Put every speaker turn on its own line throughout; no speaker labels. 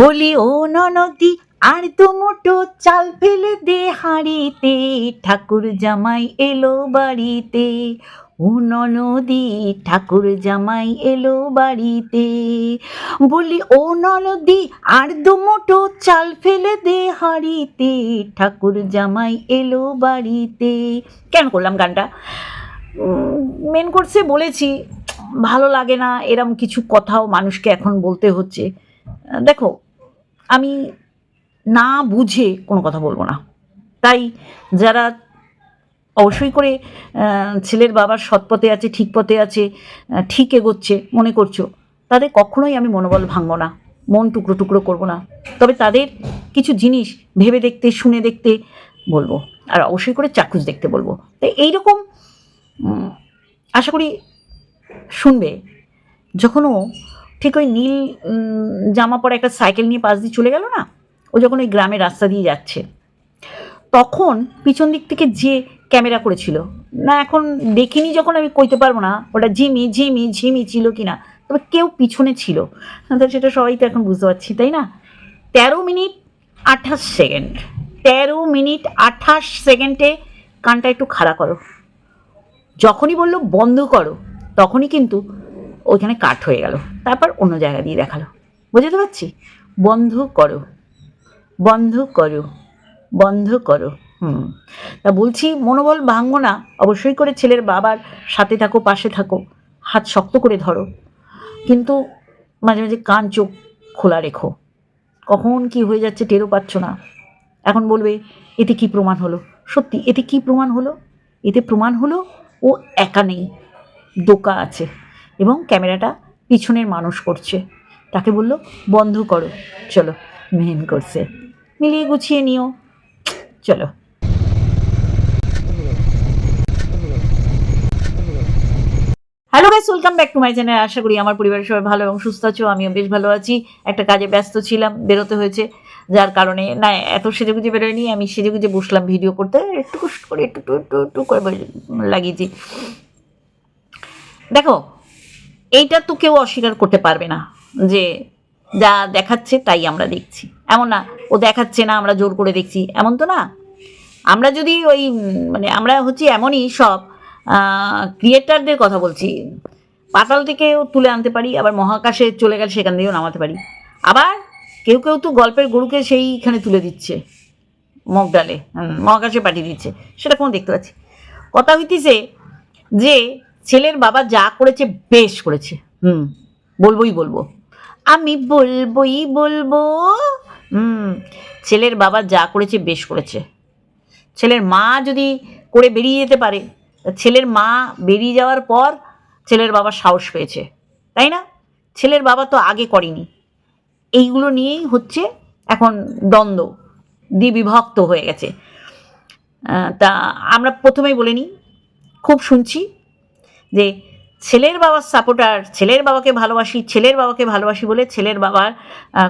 বলি, ও ননদি, আর তো মোটো চাল ফেলে দে হাঁড়িতে, ঠাকুর জামাই এলো বাড়িতে। ও ননদি, ঠাকুর জামাই এলো বাড়িতে। বলি, ও ননদি, আর দু মোটো চাল ফেলে দে হাঁড়িতে, ঠাকুর জামাই এলো বাড়িতে। কেন করলাম গানটা? মেন কোর্সে বলেছি, ভালো লাগে না, এরম কিছু কথাও মানুষকে এখন বলতে হচ্ছে। দেখো, আমি না বুঝে কোনো কথা বলব না। তাই যারা অবশ্যই করে ছেলের বাবার সৎ পথে আছে, ঠিক পথে আছে ঠিক এগোচ্ছে, মনে করছ, তাদের কখনোই আমি মনোবল ভাঙবো না, মন টুকরো টুকরো করব না। তবে তাদের কিছু জিনিস ভেবে দেখতে, শুনে দেখতে বলব, আর অবশ্যই করে চাক্ষুষ দেখতে বলব। তাই এইরকম আশা করি শুনবে, যখন ও ঠিক ওই নীল জামা পরে একটা সাইকেল নিয়ে পাশ দিয়ে চলে গেল না? ও যখন ওই গ্রামের রাস্তা দিয়ে যাচ্ছে, তখন পিছন দিক থেকে যে ক্যামেরা করেছিল, না এখন দেখিনি যখন আমি কইতে পারব না, ওটা ঝিমি ঝিমি ঝিমি ছিল কি না তবে কেউ পিছনে ছিল। সেটা সবাই তো এখন বুঝতে পারছি, তাই না? তেরো মিনিট আঠাশ সেকেন্ড, তেরো মিনিট আঠাশ সেকেন্ডে কানটা একটু খাড়া করো। যখনই বলল বন্ধ করো, তখনই কিন্তু ওইখানে কাট হয়ে গেল। তারপর অন্য জায়গা দিয়ে দেখাল। বুঝতে পারছি? বন্ধ করো। বন্ধ করো। বন্ধ করো। হুম। তা বলছি, মনোবল ভাঙবো না। অবশ্যই করে ছেলের বাবার সাথে থাকো, পাশে থাকো। হাত শক্ত করে ধরো। কিন্তু মাঝে মাঝে কান, চোখ খোলা রেখো। কখন কি হয়ে যাচ্ছে টেরও পাচ্ছ না। এখন বলবে, এতে কি প্রমাণ হলো? সত্যি, এতে কি প্রমাণ হলো? এতে প্রমাণ হলো ও একা নেই, দোকা আছে। এবং ক্যামেরাটা পিছনের মানুষ করছে। তাকে বলল, বন্ধ করো, চলো, মেহেন করছে। মিলিয়ে গুছিয়ে নিও, চলো। Hello guys welcome back to my channel আশা করি আমার পরিবারের সবাই ভালো এবং সুস্থ আছো, আমিও বেশ ভালো আছি। একটা কাজে ব্যস্ত ছিলাম, বেরোতে হয়েছে, যার কারণে না, এত সেজেগুজে বেরোয়নি। আমি সেজেগুজে বসলাম ভিডিও করতে একটু করে একটু একটু একটু করে লাগিয়েছি। দেখো এইটা তো কেউ অস্বীকার করতে পারবে না যে যা দেখাচ্ছে তাই আমরা দেখছি। এমন না, ও দেখাচ্ছে না, আমরা জোর করে দেখছি। এমন তো না। আমরা যদি ওই মানে আমরা হচ্ছে এমনই সব ক্রিয়েটারদের কথা বলছি। পাতাল থেকেও তুলে আনতে পারি, আবার মহাকাশে চলে গেলে সেখান থেকেও নামাতে পারি। আবার কেউ কেউ তো গল্পের গরুকে সেইখানে তুলে দিচ্ছে, মগ ডালে মহাকাশে পাঠিয়ে দিচ্ছে। সেটা কোনো দেখতে পাচ্ছি। কথা হইতেছে যে ছেলের বাবা যা করেছে, বেশ করেছে। হুম, বলবোই বলব। আমি বলবোই বলব, হুম, ছেলের বাবা যা করেছে, বেশ করেছে। ছেলের মা যদি করে বেরিয়ে যেতে পারে ছেলের মা বেরিয়ে যাওয়ার পর ছেলের বাবা সাহস পেয়েছে, তাই না? ছেলের বাবা তো আগে করেনি। এইগুলো নিয়েই হচ্ছে এখন দ্বন্দ্ব, দ্বিবিভক্ত হয়ে গেছে। তা আমরা প্রথমেই বলে নিই, খুব শুনছি যে ছেলের বাবার সাপোর্টার ছেলের বাবাকে ভালোবাসি, ছেলের বাবাকে ভালোবাসি বলে ছেলের বাবার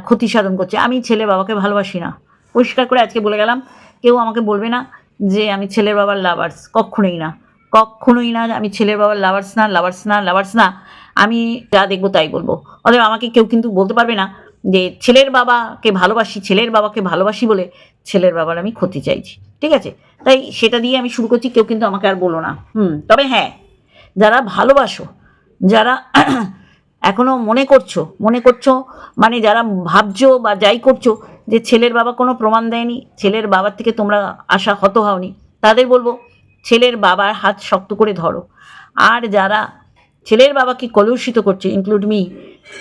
ক্ষতি সাধন করছে। আমি ছেলের বাবাকে ভালোবাসি না। পরিষ্কার করে আজকে বলে গেলাম, কেউ আমাকে বলবে না যে আমি ছেলের বাবার লাভার্স কখনোই না। কখনোই না আমি ছেলের বাবার লাভার্স না লাভার্স না লাভার্স না। আমি যা দেখব তাই বলব। অতএব আমাকে কেউ কিন্তু বলতে পারবে না যে ছেলের বাবাকে ভালোবাসি, ছেলের বাবাকে ভালোবাসি বলে ছেলের বাবার আমি ক্ষতি চাইছি। ঠিক আছে? তাই সেটা দিয়ে আমি শুরু করছি, কেউ কিন্তু আমাকে আর বলো না। হুম, তবে হ্যাঁ যারা ভালোবাসো, যারা এখনও মনে করছ মনে করছ মানে যারা ভাবছ বা যাই করছ যে ছেলের বাবা কোনো প্রমাণ দেয়নি, ছেলের বাবার থেকে তোমরা আশা হত হওনি, তাদের বলব ছেলের বাবার হাত শক্ত করে ধরো। আর যারা ছেলের বাবাকে কলুষিত করছে ইনক্লুড মি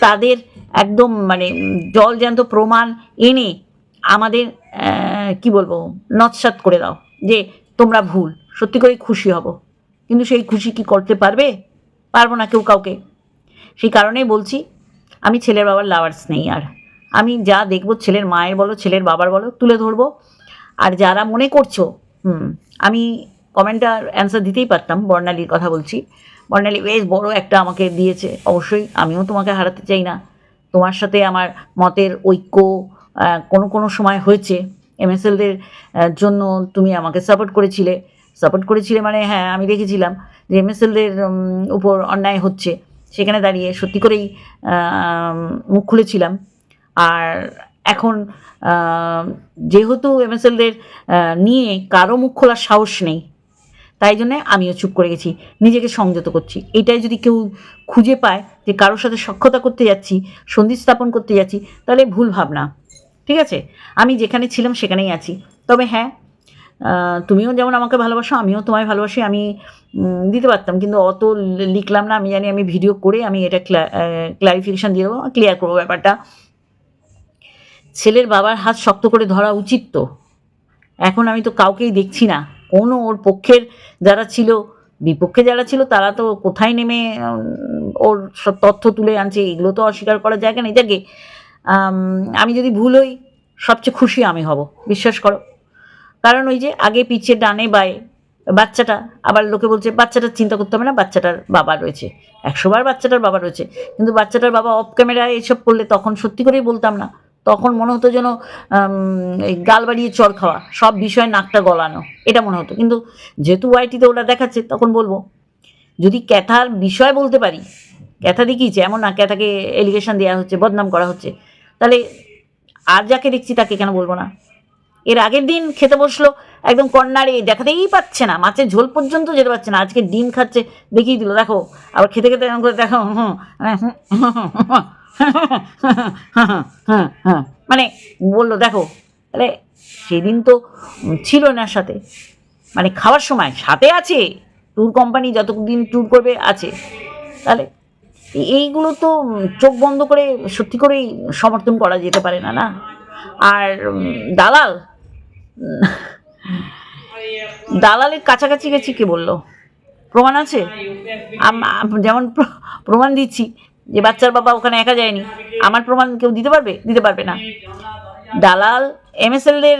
তাদের একদম মানে জল জ্যান্ত প্রমাণ এনে আমাদের কি বলব নৎসাত করে দাও যে তোমরা ভুল, সত্যি করে খুশি হব। কিন্তু সেই খুশি কি করতে পারবে? পারব না কেউ কাউকে। সেই কারণেই বলছি, আমি ছেলের বাবার লাভার্স নেই আর। আমি যা দেখব ছেলের মায়ের বলো, ছেলের বাবার বলো, তুলে ধরবো। আর যারা মনে করছ, হুম, আমি কমেন্টার অ্যান্সার দিতেই পারতাম, বর্ণালীর কথা বলছি। বর্ণালী বেশ বড় একটা আমাকে দিয়েছে, অবশ্যই আমিও তোমাকে হারাতে চাই না। তোমার সাথে আমার মতের ঐক্য কোনো কোনো সময় হয়েছে। এমএসএলদের জন্য তুমি আমাকে সাপোর্ট করেছিলে। সাপোর্ট করেছিলে মানে হ্যাঁ আমি দেখেছিলাম যে এমএসএলদের উপর অন্যায় হচ্ছে। সেখানে দাঁড়িয়ে সত্যি করেই মুখ খুলেছিলাম। আর এখন যেহেতু এমএসএলদের নিয়ে কারও মুখ খোলার সাহস নেই, তাই জন্যে আমিও চুপ করে গেছি, নিজেকে সংযত করছি। এটাই যদি কেউ খুঁজে পায় যে কারোর সাথে সক্ষতা করতে যাচ্ছি, সন্ধি স্থাপন করতে যাচ্ছি, তাহলে ভুল ভাবনা। ঠিক আছে? আমি যেখানে ছিলাম সেখানেই আছি। তবে হ্যাঁ তুমিও যেমন আমাকে ভালোবাসো, আমিও তোমায় ভালোবাসি, আমি দিতে পারতাম। কিন্তু অত লিখলাম না, আমি জানি আমি ভিডিও করে আমি এটা ক্লারিফিকেশান দিয়ে দেবো ক্লিয়ার করব ব্যাপারটা। ছেলের বাবার হাত শক্ত করে ধরা উচিত তো। এখন আমি তো কাউকেই দেখছি না। কোনো ওর পক্ষের যারা ছিল, বিপক্ষে যারা ছিল, তারা তো কোথায় নেমে ওর সব তথ্য তুলে আনছে, এগুলো তো অস্বীকার করা যায় নেই। এটাকে আমি যদি ভুল হই, সবচেয়ে খুশি আমি হব। বিশ্বাস করো। কারণ ওই যে আগে পিছিয়ে ডানে বায়ে বাচ্চাটা, আবার লোকে বলছে বাচ্চাটার চিন্তা করতে হবে না, বাচ্চাটার বাবা রয়েছে। একশোবার বাচ্চাটার বাবা রয়েছে। কিন্তু বাচ্চাটার বাবা অফ ক্যামেরায় এসব করলে তখন সত্যি করেই বলতাম না। তখন মনে হতো যেন গাল বাড়িয়ে চর খাওয়া, সব বিষয়ে নাকটা গলানো, এটা মনে হতো। কিন্তু যেহেতু ওয়াইটিতে ওরা দেখাচ্ছে, তখন বলব, যদি ক্যাথার বিষয় বলতে পারি, ক্যাথা দেখিয়েছে, এমন না, ক্যাথাকে এলিগেশন দেওয়া হচ্ছে, বদনাম করা হচ্ছে, তাহলে আর যাকে দেখছি তাকে কেন বলব না? এর আগের দিন খেতে বসল একদম কর্নারে, দেখাতেই পাচ্ছে না। মাছের ঝোল পর্যন্ত যেতে পারছে না। আজকে ডিম খাচ্ছে, দেখিয়ে দিল, দেখো, আবার খেতে খেতে এরকম করে দেখো, হুম মানে বলল, দেখো আরে সেদিন তো ছিল না সাথে। মানে খাওয়ার সময় সাথে আছে ট্যুর কোম্পানি যতদিন ট্যুর করবে আছে। তাহলে এইগুলো তো চোখ বন্ধ করে সত্যি করেই সমর্থন করা যেতে পারে না না? আর দালাল দালালের কাছাকাছি গেছি কে বলল? প্রমাণ আছে? যেমন প্রমাণ দিচ্ছি যে বাচ্চার বাবা ওখানে একা যায়নি। আমার প্রমাণ কেউ দিতে পারবে? দিতে পারবে না। দালাল এম এমএসএলদের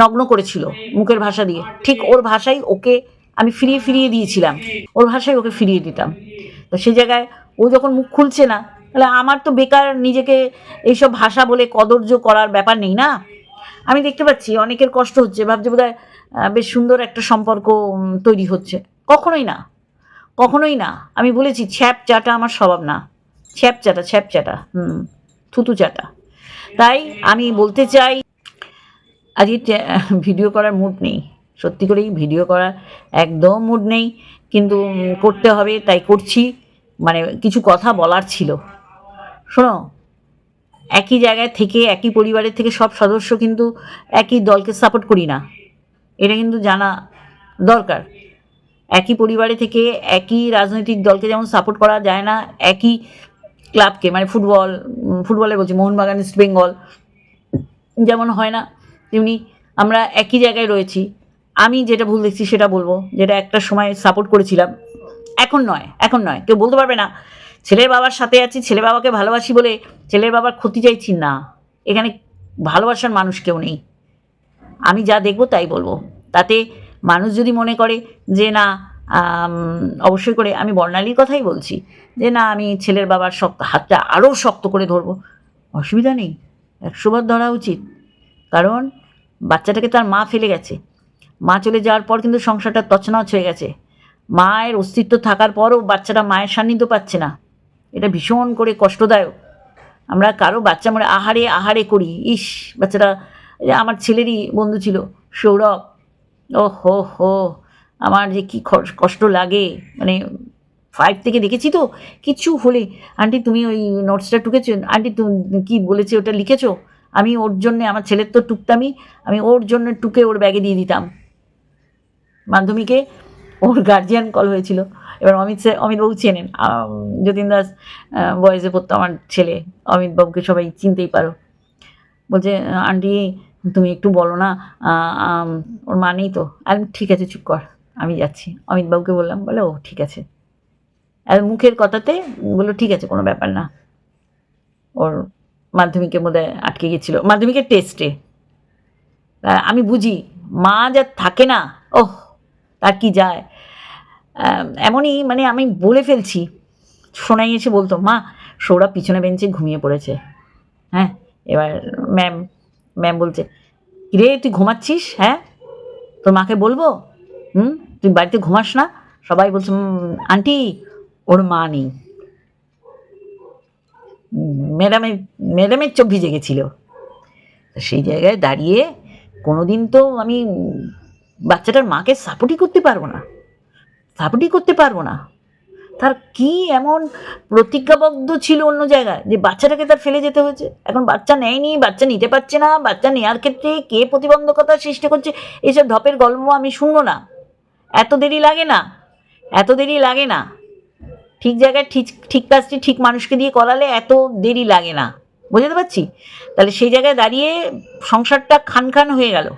নগ্ন করেছিল মুখের ভাষা দিয়ে। ঠিক ওর ভাষাই ওকে আমি ফিরিয়ে ফিরিয়ে দিয়েছিলাম। ওর ভাষায় ওকে ফিরিয়ে দিতাম। তো সেই জায়গায় ও যখন মুখ খুলছে না, তাহলে আমার তো বেকার নিজেকে এইসব ভাষা বলে কদর্য করার ব্যাপার নেই না? আমি দেখতে পাচ্ছি অনেকের কষ্ট হচ্ছে ভাবছে আহ, বেশ সুন্দর একটা সম্পর্ক তৈরি হচ্ছে। কখনোই না কখনোই না। আমি বলেছি ছ্যাপ চাটা আমার স্বভাব না। ছ্যাপ চাটা ছ্যাপ চাটা হুম থুতু চাটা। তাই আমি বলতে চাই আজকে ভিডিও করার মুড নেই। সত্যি করেই ভিডিও করার একদম মুড নেই কিন্তু করতে হবে তাই করছি। মানে কিছু কথা বলার ছিল। শোনো একই জায়গায় থেকে, একই পরিবারের থেকে সব সদস্য কিন্তু একই দলকে সাপোর্ট করি না। এটা কিন্তু জানা দরকার। একই পরিবারে থেকে একই রাজনৈতিক দলকে যেমন সাপোর্ট করা যায় না, একই ক্লাবকে মানে ফুটবল ফুটবলে বলছি, মোহনবাগান ইস্ট বেঙ্গল যেমন হয় না, তেমনি আমরা একই জায়গায় রয়েছি। আমি যেটা ভুল দেখছি সেটা বলব, যেটা একটা সময় সাপোর্ট করেছিলাম, এখন নয় এখন নয়। কেউ বলতে পারবে না ছেলের বাবার সাথে আছি, ছেলে বাবাকে ভালোবাসি বলে ছেলের বাবার ক্ষতি চাইছি না। এখানে ভালোবাসার মানুষ কেউ নেই। আমি যা দেখব তাই বলব। তাতে মানুষ যদি মনে করে যে না অবশ্যই করে আমি বর্ণালীর কথাই বলছি, যে না, আমি ছেলের বাবার শক্ত, হাতটা আরও শক্ত করে ধরবো, অসুবিধা নেই। একশোবার ধরা উচিত। কারণ বাচ্চাটাকে তার মা ফেলে গেছে। মা চলে যাওয়ার পর কিন্তু সংসারটা তছনছ হয়ে গেছে। মায়ের অস্তিত্ব থাকার পরও বাচ্চাটা মায়ের সান্নিধ্য পাচ্ছে না। এটা ভীষণ করে কষ্টদায়ক। আমরা কারও বাচ্চা মরে আহারে আহারে করি। ইস, বাচ্চাটা আমার ছেলেরই বন্ধু ছিল, সৌরভ। ও হো হো আমার যে কী কষ্ট লাগে। মানে ফাইভ থেকে দেখেছি তো, কিছু হলে আন্টি, তুমি ওই নোটসটা টুকেছো? আন্টি তুমি কী বলেছে ওটা লিখেছো? আমি ওর জন্যে, আমার ছেলের তো টুকতামই আমি ওর জন্য টুকে ওর ব্যাগে দিয়ে দিতাম। মাধ্যমিকে ওর গার্জিয়ান কল হয়েছিল। এবার অমিত স্যার অমিতবাবু চেনেন। যতীন দাস বয়েসে পড়তো আমার ছেলে। অমিতবাবুকে সবাই চিনতেই পারো। বলছে, আন্টি, তুমি একটু বলো না ওর মা নেই তো? আর ঠিক আছে, চুপ কর, আমি যাচ্ছি। অমিতবাবুকে বললাম, বলে, ও, ঠিক আছে। আর মুখের কথাতে বলল, ঠিক আছে, কোনো ব্যাপার না। ওর মাধ্যমিকের মধ্যে আটকে গেছিল মাধ্যমিকের টেস্টে আমি বুঝি, মা যা থাকে না, ওহ তার কি যায়? এমনই মানে আমি বলে ফেলছি। শোনাই এসে বলতো, মা, সৌরভ পিছনে বেঞ্চে ঘুমিয়ে পড়েছে। হ্যাঁ এবার ম্যাম ম্যাম বলছে রে তুই ঘুমাচ্ছিস? হ্যাঁ? তোর মাকে বলব? হুম? তুই বাড়িতে ঘুমাস না? সবাই বলছে আন্টি, ওর মা নেই। ম্যাডামের ম্যাডামের চোখ ভিজে গেছিল। সেই জায়গায় দাঁড়িয়ে কোনোদিন তো আমি বাচ্চাটার মাকে সাপোর্টই করতে পারব না। সাপোর্টই করতে পারব না। তার কি এমন প্রতিজ্ঞাবদ্ধ ছিল অন্য জায়গায় যে বাচ্চাটাকে তার ফেলে যেতে হয়েছে? এখন বাচ্চা নেয়নি, বাচ্চা নিতে পারছে না, বাচ্চা নেওয়ার ক্ষেত্রে কে প্রতিবন্ধকতা সৃষ্টি করছে এইসব ধপের গল্প আমি শুনব না। এত দেরি লাগে না, এত দেরি লাগে না। ঠিক জায়গায় ঠিক ঠিক কাজটি ঠিক মানুষকে দিয়ে করালে এত দেরি লাগে না। বুঝতে পারছি? তাহলে সেই জায়গায় দাঁড়িয়ে সংসারটা খান খান হয়ে গেল।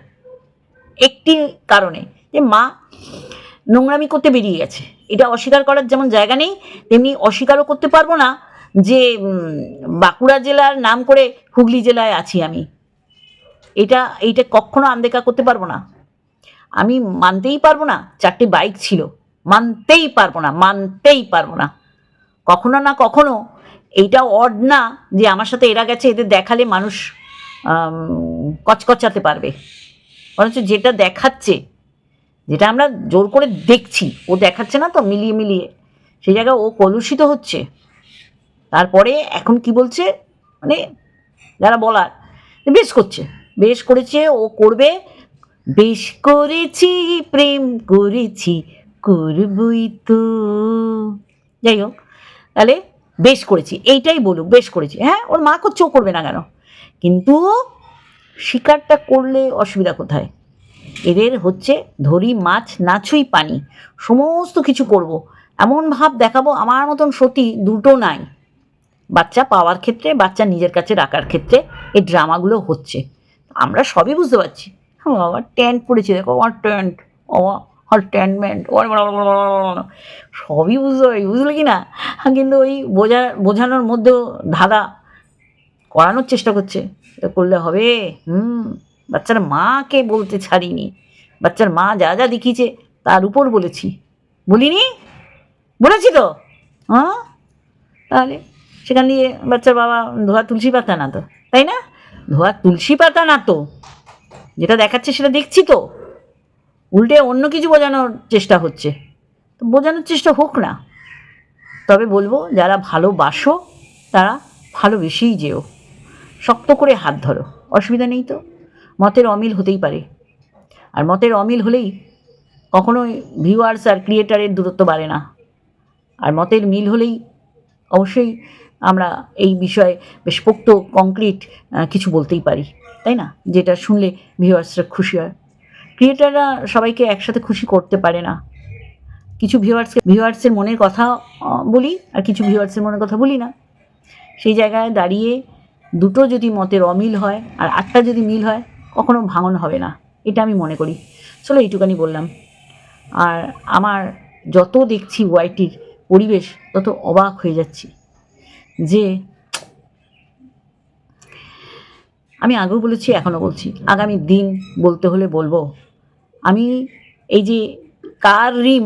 একটি কারণে যে মা নোংরামি করতে বেরিয়ে গেছে। এটা অস্বীকার করার যেমন জায়গা নেই, তেমনি অস্বীকারও করতে পারব না যে বাঁকুড়া জেলার নাম করে হুগলি জেলায় আছি আমি। এটা, এইটা কখনো আনদেখা করতে পারব না। আমি মানতেই পারব না, চারটে বাইক ছিল। মানতেই পারব না, মানতেই পারব না। কখনো না কখনো এইটা অড না যে আমার সাথে এরা গেছে, এদের দেখালে মানুষ কচকচাতে পারবে। বরঞ্চ যেটা দেখাচ্ছে, যেটা আমরা জোর করে দেখছি, ও দেখাচ্ছে না তো মিলিয়ে মিলিয়ে, সেই জায়গায় ও কলুষিত হচ্ছে। তারপরে এখন কি বলছে? মানে যারা বলার, বেশ করছে, বেশ করেছে, ও করবে, বেশ করেছি, প্রেম করেছি, করবই তো। যাই হোক, তাহলে বেশ করেছি, এইটাই বলুক, বেশ করেছি। হ্যাঁ ওর মা করছে, ও করবে না কেন? কিন্তু শিকারটা করলে অসুবিধা কোথায়? এদের হচ্ছে ধরি, মাছ, নাছুই, পানি। সমস্ত কিছু করব। এমন ভাব দেখাবো আমার মতন সতী দুটো নাই। বাচ্চা পাওয়ার ক্ষেত্রে, বাচ্চা নিজের কাছে রাখার ক্ষেত্রে এই ড্রামাগুলো হচ্ছে। আমরা সবই বুঝতে পারছি। ও বাবা ট্যান্ট পড়েছে, দেখো আমার ট্যান্ট আর ট্যান্টমেন্ট সবই বুঝতে পারি বুঝলে কি না? কিন্তু ওই বোঝা, বোঝানোর মধ্যেও ধাঁধা। করানোর চেষ্টা করছে। এটা করলে হবে। হুম, বাচ্চার মাকে বলতে ছাড়িনি। বাচ্চার মা যা যা দেখিয়েছে তার উপর বলেছি। বলিনি? বলেছি তো? হ্যাঁ? তাহলে সেখান দিয়ে বাচ্চার বাবা ধোয়া তুলসী পাতা না তো তাই না? ধোয়া তুলসী পাতা না তো যেটা দেখাচ্ছে সেটা দেখছি তো। উল্টে অন্য কিছু বোঝানোর চেষ্টা হচ্ছে। তো বোঝানোর চেষ্টা হোক না। তবে বলব, যারা ভালোবাসো, তারা ভালোবেসেই যেও। শক্ত করে হাত ধরো। অসুবিধা নেই তো? মতের অমিল হতেই পারে। আর মতের অমিল হলেই কখনোই ভিউয়ার্স আর ক্রিয়েটারের দূরত্ব বাড়ে না। আর মতের মিল হলেই অবশ্যই আমরা এই বিষয়ে বেশ পোক্ত কংক্রিট কিছু বলতেই পারি। তাই না? যেটা শুনলে ভিউয়ার্সরা খুশি হয়। ক্রিয়েটাররা সবাইকে একসাথে খুশি করতে পারে না। কিছু ভিউয়ার্সকে ভিউয়ার্সের মনের কথা বলি, আর কিছু ভিউয়ার্সের মনের কথা বলি না। সেই জায়গায় দাঁড়িয়ে দুটো যদি মতের অমিল হয় আর আটটা যদি মিল হয়, কখনো ভাঙন হবে না। এটা আমি মনে করি। চলো এইটুকানি বললাম। আর আমার যত দেখছি ওয়াইটির পরিবেশ, তত অবাক হয়ে যাচ্ছি যে আমি আগেও বলেছি, এখনও বলছি। আগামী দিন বলতে হলে বলব, আমি এই যে কার রিম,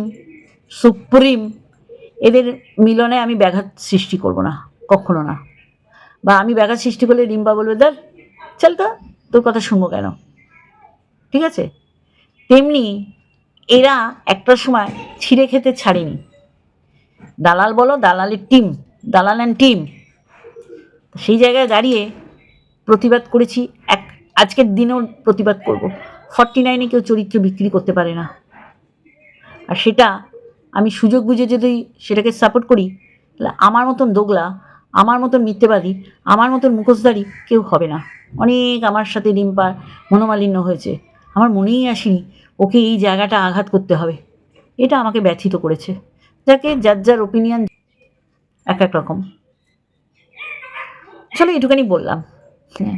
সুপ্রিম, এদের মিলনে আমি ব্যাঘাত সৃষ্টি করব না, কখনো না। বা আমি ব্যাঘাত সৃষ্টি করলে রিম্বা বলবে দার চল তো, তোর কথা শুনব কেন? ঠিক আছে? তেমনি এরা একটা সময় ছিঁড়ে খেতে ছাড়েনি। দালাল বলো, দালালের টিম দালাল অ্যান্ড টিম সেই জায়গায় দাঁড়িয়ে প্রতিবাদ করেছি, এক আজকের দিনেও প্রতিবাদ করব। ফর্টি নাইনে কেউ চরিত্র বিক্রি করতে পারে না। আর সেটা আমি সুযোগ বুঝে যদি সেটাকে সাপোর্ট করি, তাহলে আমার মতন দোগলা আমার মতন মিথ্যেবাদী, আমার মতন মুখোশধারী কেউ হবে না। অনেক আমার সাথে রিম্পার মনোমালিন্য হয়েছে। আমার মনেই আসেনি ওকে এই জায়গাটা আঘাত করতে হবে। এটা আমাকে ব্যথিত করেছে। যাকে যার যার ওপিনিয়ন এক এক রকম। চলো এটুখানি বললাম। হ্যাঁ।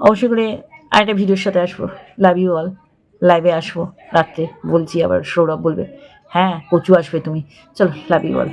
অবশ্যই করে আরেকটা ভিডিওর সাথে আসব। লাভ ইউ অল লাইভে আসব। রাত্রে বলছি আবার সৌরভ বলবে হ্যাঁ কচু আসবে তুমি। চলো লাভ ইউ অল